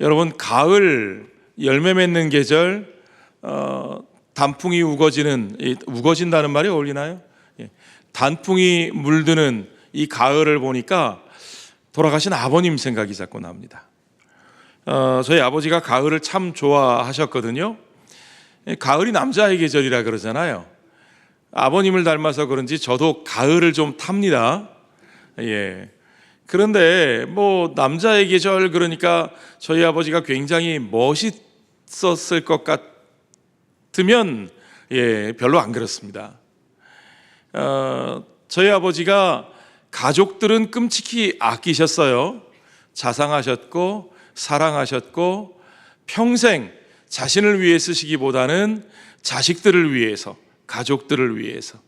여러분 가을 열매 맺는 계절 어, 단풍이 우거지는 이, 우거진다는 말이 어울리나요? 예. 단풍이 물드는 이 가을을 보니까 돌아가신 아버님 생각이 자꾸 납니다. 어, 저희 아버지가 가을을 참 좋아하셨거든요. 예, 가을이 남자의 계절이라 그러잖아요. 아버님을 닮아서 그런지 저도 가을을 좀 탑니다. 예. 그런데 뭐 남자의 계절 그러니까 저희 아버지가 굉장히 멋있었을 것 같으면 예, 별로 안 그렇습니다. 어, 저희 아버지가 가족들은 끔찍히 아끼셨어요. 자상하셨고 사랑하셨고 평생 자신을 위해 쓰시기보다는 자식들을 위해서 가족들을 위해서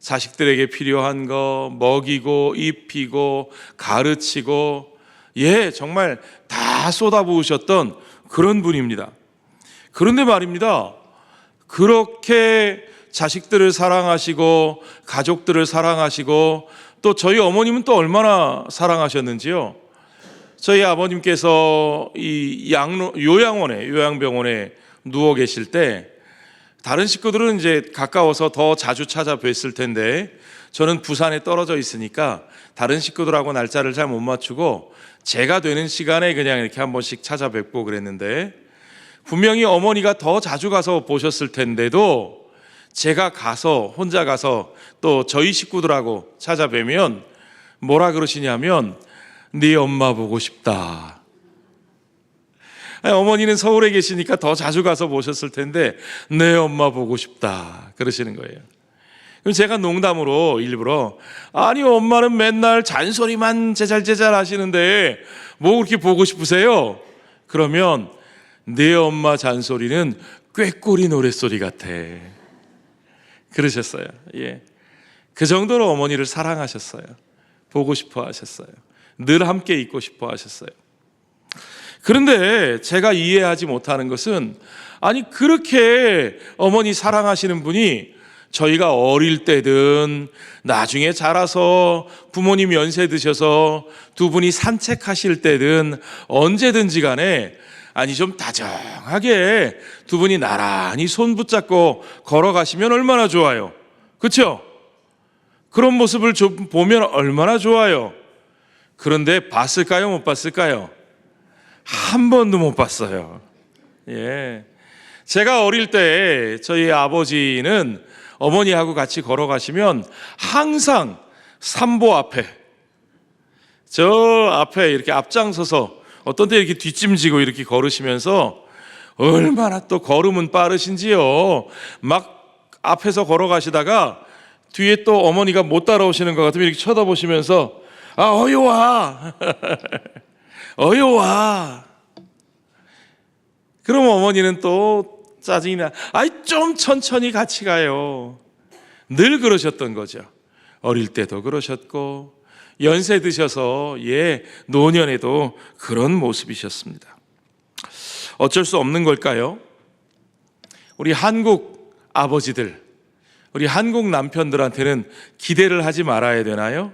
자식들에게 필요한 거 먹이고 입히고 가르치고 예 정말 다 쏟아부으셨던 그런 분입니다. 그런데 말입니다. 그렇게 자식들을 사랑하시고 가족들을 사랑하시고 또 저희 어머님은 또 얼마나 사랑하셨는지요. 저희 아버님께서 이 양로 요양원에 요양병원에 누워 계실 때 다른 식구들은 이제 가까워서 더 자주 찾아뵀을 텐데 저는 부산에 떨어져 있으니까 다른 식구들하고 날짜를 잘 못 맞추고 제가 되는 시간에 그냥 이렇게 한 번씩 찾아뵙고 그랬는데 분명히 어머니가 더 자주 가서 보셨을 텐데도 제가 가서 혼자 가서 또 저희 식구들하고 찾아뵈면 뭐라 그러시냐면 네 엄마 보고 싶다. 어머니는 서울에 계시니까 더 자주 가서 보셨을 텐데 내 엄마 보고 싶다 그러시는 거예요. 그럼 제가 농담으로 일부러 아니 엄마는 맨날 잔소리만 제잘제잘 하시는데 뭐 그렇게 보고 싶으세요? 그러면 내 엄마 잔소리는 꾀꼬리 노랫소리 같아. 그러셨어요. 예. 그 정도로 어머니를 사랑하셨어요. 보고 싶어 하셨어요. 늘 함께 있고 싶어 하셨어요. 그런데 제가 이해하지 못하는 것은 아니 그렇게 어머니 사랑하시는 분이 저희가 어릴 때든 나중에 자라서 부모님 연세 드셔서 두 분이 산책하실 때든 언제든지 간에 아니 좀 다정하게 두 분이 나란히 손 붙잡고 걸어가시면 얼마나 좋아요. 그렇죠? 그런 모습을 좀 보면 얼마나 좋아요. 그런데 봤을까요? 못 봤을까요? 한 번도 못 봤어요. 예. 제가 어릴 때 저희 아버지는 어머니하고 같이 걸어가시면 항상 삼보 앞에 저 앞에 이렇게 앞장서서 어떤 때 이렇게 뒷짐지고 이렇게 걸으시면서 얼마나 또 걸음은 빠르신지요. 막 앞에서 걸어가시다가 뒤에 또 어머니가 못 따라오시는 것 같으면 이렇게 쳐다보시면서 아 어여와 어여와. 그럼 어머니는 또 짜증이 나. 아이 좀 천천히 같이 가요. 늘 그러셨던 거죠. 어릴 때도 그러셨고 연세 드셔서 예 노년에도 그런 모습이셨습니다. 어쩔 수 없는 걸까요? 우리 한국 아버지들 우리 한국 남편들한테는 기대를 하지 말아야 되나요?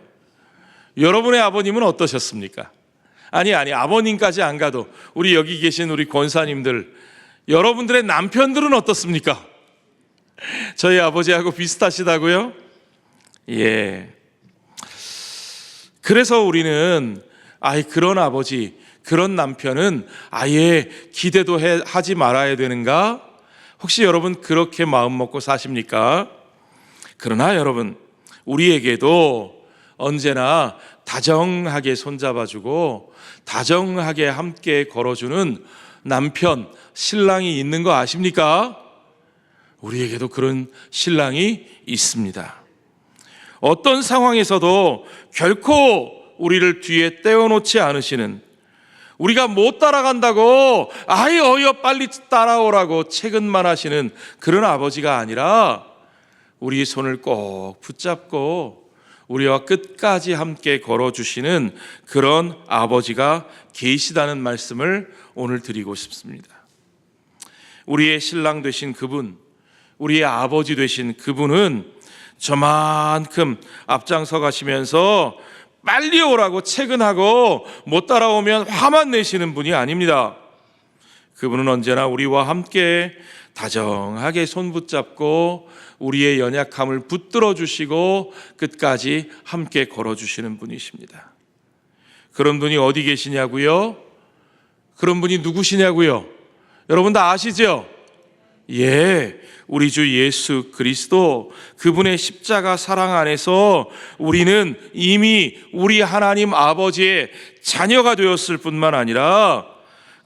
여러분의 아버님은 어떠셨습니까? 아니, 아니, 아버님까지 안 가도 우리 여기 계신 우리 권사님들, 여러분들의 남편들은 어떻습니까? 저희 아버지하고 비슷하시다고요? 예. 그래서 우리는, 아이, 그런 아버지, 그런 남편은 아예 기대도 해, 하지 말아야 되는가? 혹시 여러분 그렇게 마음 먹고 사십니까? 그러나 여러분, 우리에게도 언제나 다정하게 손잡아주고 다정하게 함께 걸어주는 남편, 신랑이 있는 거 아십니까? 우리에게도 그런 신랑이 있습니다. 어떤 상황에서도 결코 우리를 뒤에 떼어놓지 않으시는 우리가 못 따라간다고 아이 어여 빨리 따라오라고 채근만 하시는 그런 아버지가 아니라 우리 손을 꼭 붙잡고 우리와 끝까지 함께 걸어주시는 그런 아버지가 계시다는 말씀을 오늘 드리고 싶습니다. 우리의 신랑 되신 그분, 우리의 아버지 되신 그분은 저만큼 앞장서 가시면서 빨리 오라고 채근하고 못 따라오면 화만 내시는 분이 아닙니다. 그분은 언제나 우리와 함께 다정하게 손 붙잡고 우리의 연약함을 붙들어 주시고 끝까지 함께 걸어 주시는 분이십니다. 그런 분이 어디 계시냐고요? 그런 분이 누구시냐고요? 여러분 다 아시죠? 예, 우리 주 예수 그리스도 그분의 십자가 사랑 안에서 우리는 이미 우리 하나님 아버지의 자녀가 되었을 뿐만 아니라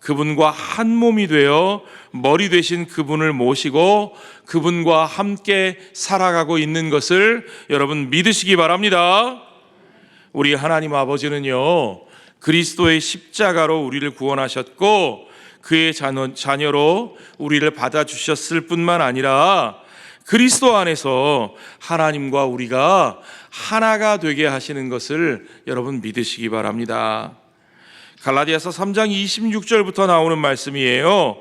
그분과 한 몸이 되어 머리 되신 그분을 모시고 그분과 함께 살아가고 있는 것을 여러분 믿으시기 바랍니다. 우리 하나님 아버지는요, 그리스도의 십자가로 우리를 구원하셨고, 그의 자녀, 자녀로 우리를 받아주셨을 뿐만 아니라, 그리스도 안에서 하나님과 우리가 하나가 되게 하시는 것을 여러분 믿으시기 바랍니다. 갈라디아서 3장 26절부터 나오는 말씀이에요.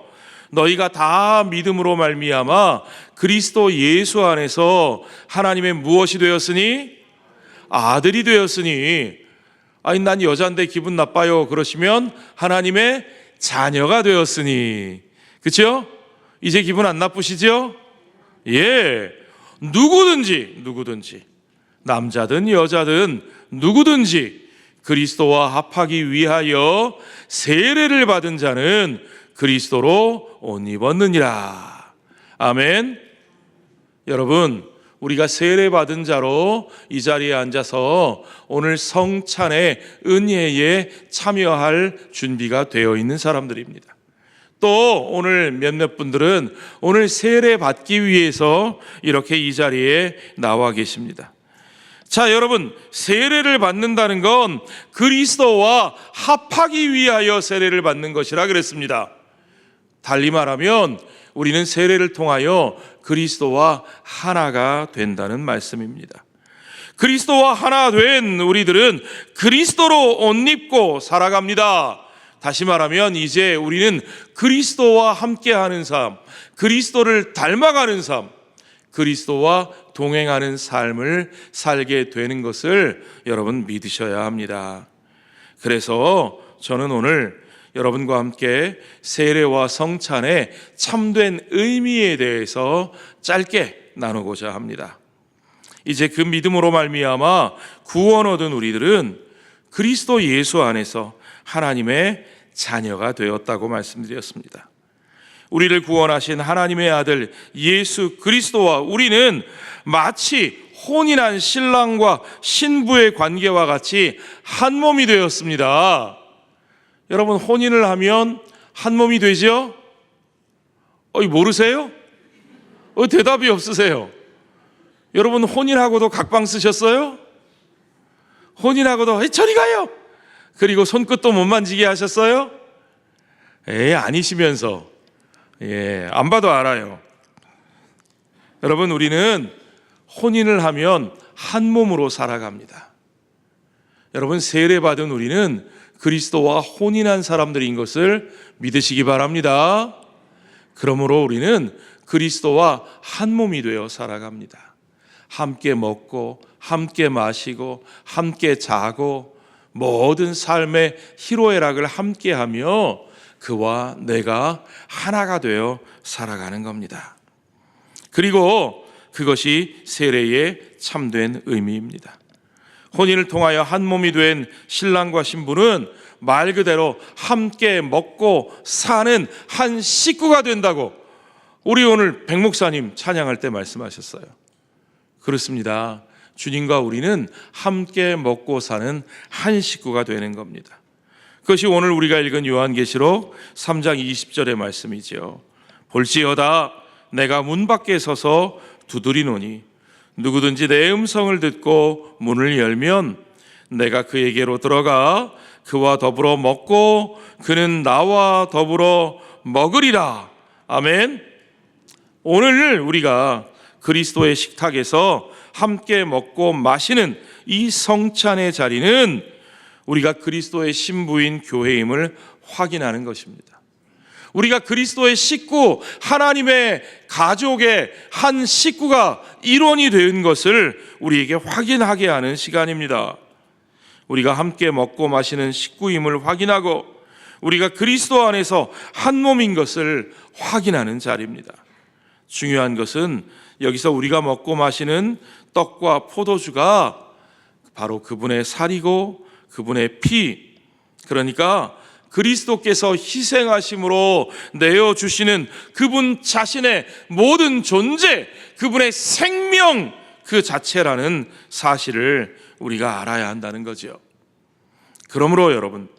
너희가 다 믿음으로 말미암아 그리스도 예수 안에서 하나님의 무엇이 되었으니 아들이 되었으니 아니 난 여잔데 기분 나빠요 그러시면 하나님의 자녀가 되었으니 그렇죠? 이제 기분 안 나쁘시죠? 예 누구든지 누구든지 남자든 여자든 누구든지 그리스도와 합하기 위하여 세례를 받은 자는 그리스도로 옷 입었느니라 아멘 여러분 우리가 세례 받은 자로 이 자리에 앉아서 오늘 성찬의 은혜에 참여할 준비가 되어 있는 사람들입니다. 또 오늘 몇몇 분들은 오늘 세례 받기 위해서 이렇게 이 자리에 나와 계십니다. 자, 여러분, 세례를 받는다는 건 그리스도와 합하기 위하여 세례를 받는 것이라 그랬습니다. 달리 말하면 우리는 세례를 통하여 그리스도와 하나가 된다는 말씀입니다. 그리스도와 하나 된 우리들은 그리스도로 옷 입고 살아갑니다. 다시 말하면 이제 우리는 그리스도와 함께하는 삶, 그리스도를 닮아가는 삶, 그리스도와 동행하는 삶을 살게 되는 것을 여러분 믿으셔야 합니다. 그래서 저는 오늘 여러분과 함께 세례와 성찬의 참된 의미에 대해서 짧게 나누고자 합니다. 이제 그 믿음으로 말미암아 구원 얻은 우리들은 그리스도 예수 안에서 하나님의 자녀가 되었다고 말씀드렸습니다. 우리를 구원하신 하나님의 아들 예수 그리스도와 우리는 마치 혼인한 신랑과 신부의 관계와 같이 한 몸이 되었습니다. 여러분 혼인을 하면 한 몸이 되죠? 어이 모르세요? 어 대답이 없으세요. 여러분 혼인하고도 각방 쓰셨어요? 혼인하고도 저리 가요. 그리고 손끝도 못 만지게 하셨어요? 에 아니시면서 예, 안 봐도 알아요. 여러분 우리는 혼인을 하면 한 몸으로 살아갑니다. 여러분 세례 받은 우리는 그리스도와 혼인한 사람들인 것을 믿으시기 바랍니다. 그러므로 우리는 그리스도와 한 몸이 되어 살아갑니다. 함께 먹고, 함께 마시고, 함께 자고, 모든 삶의 희로애락을 함께 하며 그와 내가 하나가 되어 살아가는 겁니다. 그리고 그것이 세례의 참된 의미입니다. 혼인을 통하여 한 몸이 된 신랑과 신부는 말 그대로 함께 먹고 사는 한 식구가 된다고 우리 오늘 백목사님 찬양할 때 말씀하셨어요. 그렇습니다. 주님과 우리는 함께 먹고 사는 한 식구가 되는 겁니다. 그것이 오늘 우리가 읽은 요한계시록 3장 20절의 말씀이지요. 볼지어다 내가 문 밖에 서서 두드리노니 누구든지 내 음성을 듣고 문을 열면 내가 그에게로 들어가 그와 더불어 먹고 그는 나와 더불어 먹으리라. 아멘. 오늘 우리가 그리스도의 식탁에서 함께 먹고 마시는 이 성찬의 자리는 우리가 그리스도의 신부인 교회임을 확인하는 것입니다. 우리가 그리스도의 식구, 하나님의 가족의 한 식구가 일원이 된 것을 우리에게 확인하게 하는 시간입니다. 우리가 함께 먹고 마시는 식구임을 확인하고 우리가 그리스도 안에서 한 몸인 것을 확인하는 자리입니다. 중요한 것은 여기서 우리가 먹고 마시는 떡과 포도주가 바로 그분의 살이고 그분의 피, 그러니까 그리스도께서 희생하심으로 내어 주시는 그분 자신의 모든 존재, 그분의 생명 그 자체라는 사실을 우리가 알아야 한다는 거죠. 그러므로 여러분,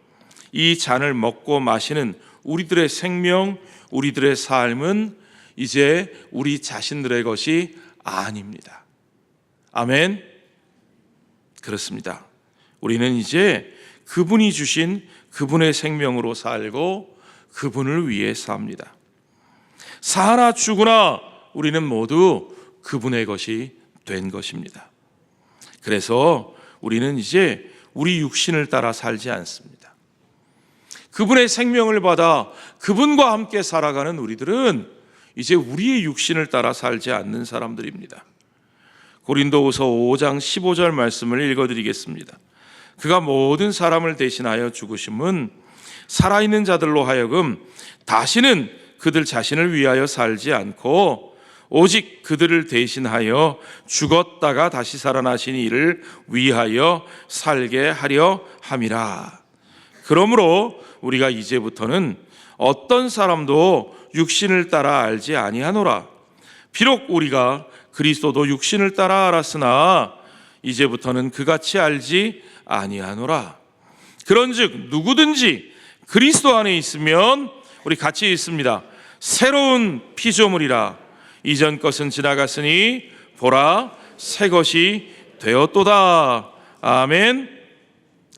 이 잔을 먹고 마시는 우리들의 생명, 우리들의 삶은 이제 우리 자신들의 것이 아닙니다. 아멘. 그렇습니다. 우리는 이제 그분이 주신 그분의 생명으로 살고 그분을 위해 삽니다. 사나 죽으나 우리는 모두 그분의 것이 된 것입니다. 그래서 우리는 이제 우리 육신을 따라 살지 않습니다. 그분의 생명을 받아 그분과 함께 살아가는 우리들은 이제 우리의 육신을 따라 살지 않는 사람들입니다. 고린도후서 5장 15절 말씀을 읽어 드리겠습니다. 그가 모든 사람을 대신하여 죽으심은 살아있는 자들로 하여금 다시는 그들 자신을 위하여 살지 않고 오직 그들을 대신하여 죽었다가 다시 살아나신 이를 위하여 살게 하려 함이라. 그러므로 우리가 이제부터는 어떤 사람도 육신을 따라 알지 아니하노라. 비록 우리가 그리스도도 육신을 따라 알았으나 이제부터는 그같이 알지 아니하노라. 그런즉 누구든지 그리스도 안에 있으면 우리 같이 있습니다. 새로운 피조물이라 이전 것은 지나갔으니 보라 새 것이 되었도다. 아멘.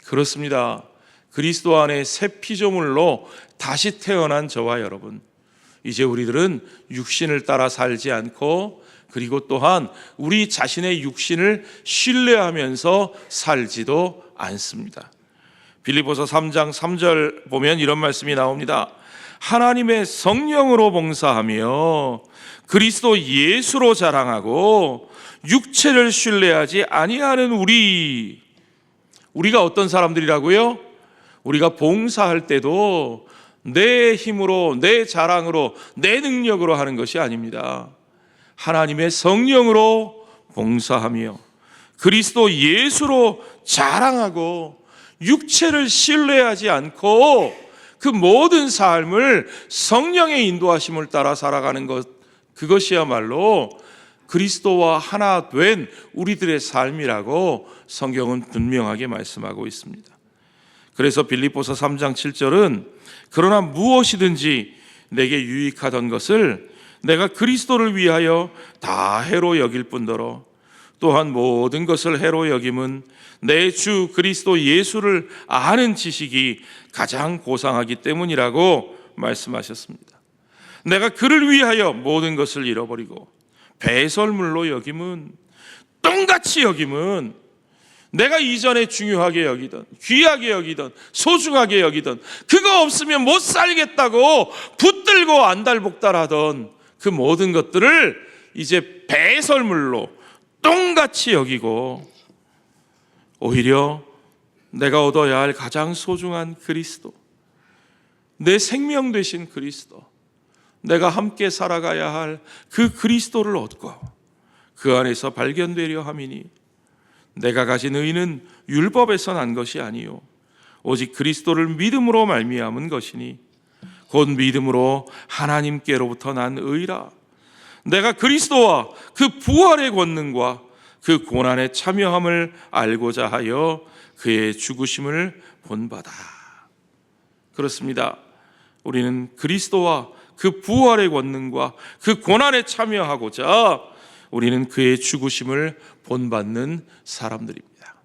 그렇습니다. 그리스도 안에 새 피조물로 다시 태어난 저와 여러분. 이제 우리들은 육신을 따라 살지 않고 그리고 또한 우리 자신의 육신을 신뢰하면서 살지도 않습니다. 빌리보서 3장 3절 보면 이런 말씀이 나옵니다. 하나님의 성령으로 봉사하며 그리스도 예수로 자랑하고 육체를 신뢰하지 아니하는 우리 우리가 어떤 사람들이라고요? 우리가 봉사할 때도 내 힘으로 내 자랑으로 내 능력으로 하는 것이 아닙니다. 하나님의 성령으로 봉사하며 그리스도 예수로 자랑하고 육체를 신뢰하지 않고 그 모든 삶을 성령의 인도하심을 따라 살아가는 것 그것이야말로 그리스도와 하나 된 우리들의 삶이라고 성경은 분명하게 말씀하고 있습니다. 그래서 빌립보서 3장 7절은 그러나 무엇이든지 내게 유익하던 것을 내가 그리스도를 위하여 다 해로 여길 뿐더러 또한 모든 것을 해로 여김은 내 주 그리스도 예수를 아는 지식이 가장 고상하기 때문이라고 말씀하셨습니다. 내가 그를 위하여 모든 것을 잃어버리고 배설물로 여김은 똥같이 여김은 내가 이전에 중요하게 여기던 귀하게 여기던 소중하게 여기던 그거 없으면 못 살겠다고 붙들고 안달복달하던 그 모든 것들을 이제 배설물로 똥같이 여기고 오히려 내가 얻어야 할 가장 소중한 그리스도 내 생명 되신 그리스도 내가 함께 살아가야 할 그 그리스도를 얻고 그 안에서 발견되려 함이니 내가 가진 의는 율법에서 난 것이 아니요 오직 그리스도를 믿음으로 말미암은 것이니 곧 믿음으로 하나님께로부터 난 의라 내가 그리스도와 그 부활의 권능과 그 고난의 참여함을 알고자 하여 그의 죽으심을 본받아 그렇습니다. 우리는 그리스도와 그 부활의 권능과 그 고난에 참여하고자 우리는 그의 죽으심을 본받는 사람들입니다.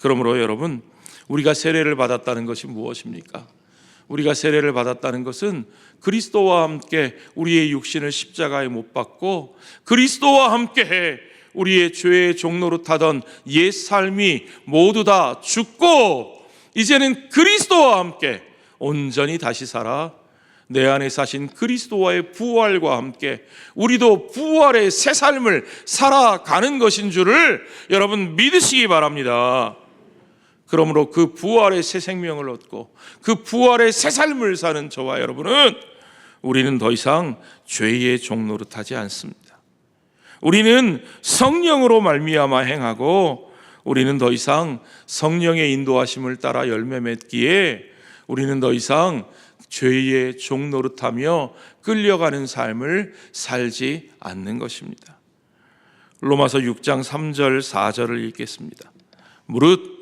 그러므로 여러분, 우리가 세례를 받았다는 것이 무엇입니까? 우리가 세례를 받았다는 것은 그리스도와 함께 우리의 육신을 십자가에 못 박고 그리스도와 함께 우리의 죄의 종로로 타던 옛 삶이 모두 다 죽고 이제는 그리스도와 함께 온전히 다시 살아 내 안에 사신 그리스도와의 부활과 함께 우리도 부활의 새 삶을 살아가는 것인 줄을 여러분 믿으시기 바랍니다. 그러므로 그 부활의 새 생명을 얻고 그 부활의 새 삶을 사는 저와 여러분은 우리는 더 이상 죄의 종노릇하지 않습니다. 우리는 성령으로 말미암아 행하고 우리는 더 이상 성령의 인도하심을 따라 열매 맺기에 우리는 더 이상 죄의 종노릇하며 끌려가는 삶을 살지 않는 것입니다. 로마서 6장 3절 4절을 읽겠습니다. 무릇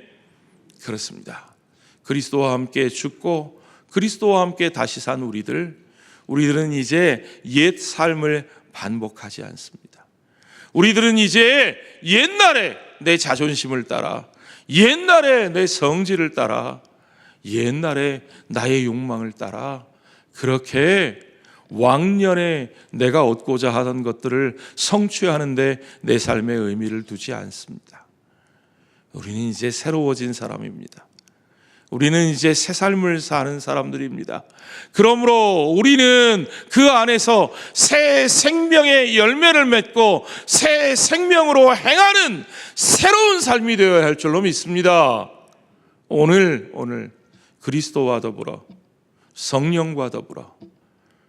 그렇습니다. 그리스도와 함께 죽고 그리스도와 함께 다시 산 우리들, 우리들은 이제 옛 삶을 반복하지 않습니다. 우리들은 이제 옛날에 내 자존심을 따라, 옛날에 내 성질을 따라, 옛날에 나의 욕망을 따라 그렇게 왕년에 내가 얻고자 하던 것들을 성취하는데 내 삶의 의미를 두지 않습니다. 우리는 이제 새로워진 사람입니다. 우리는 이제 새 삶을 사는 사람들입니다. 그러므로 우리는 그 안에서 새 생명의 열매를 맺고 새 생명으로 행하는 새로운 삶이 되어야 할 줄로 믿습니다. 오늘 오늘 그리스도와 더불어 성령과 더불어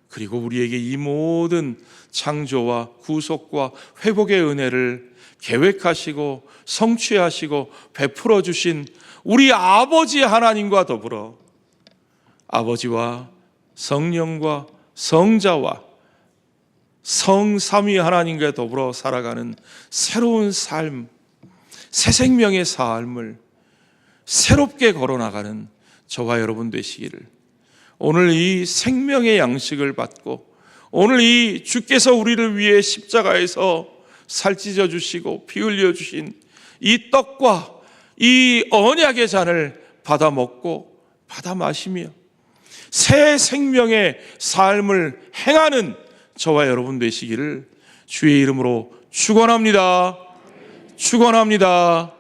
그리고 우리에게 이 모든 창조와 구속과 회복의 은혜를 계획하시고 성취하시고 베풀어 주신 우리 아버지 하나님과 더불어 아버지와 성령과 성자와 성삼위 하나님과 더불어 살아가는 새로운 삶, 새 생명의 삶을 새롭게 걸어나가는 저와 여러분 되시기를. 오늘 이 생명의 양식을 받고 오늘 이 주께서 우리를 위해 십자가에서 살찌져 주시고 피 흘려 주신 이 떡과 이 언약의 잔을 받아 먹고 받아 마시며 새 생명의 삶을 행하는 저와 여러분 되시기를 주의 이름으로 축원합니다. 축원합니다.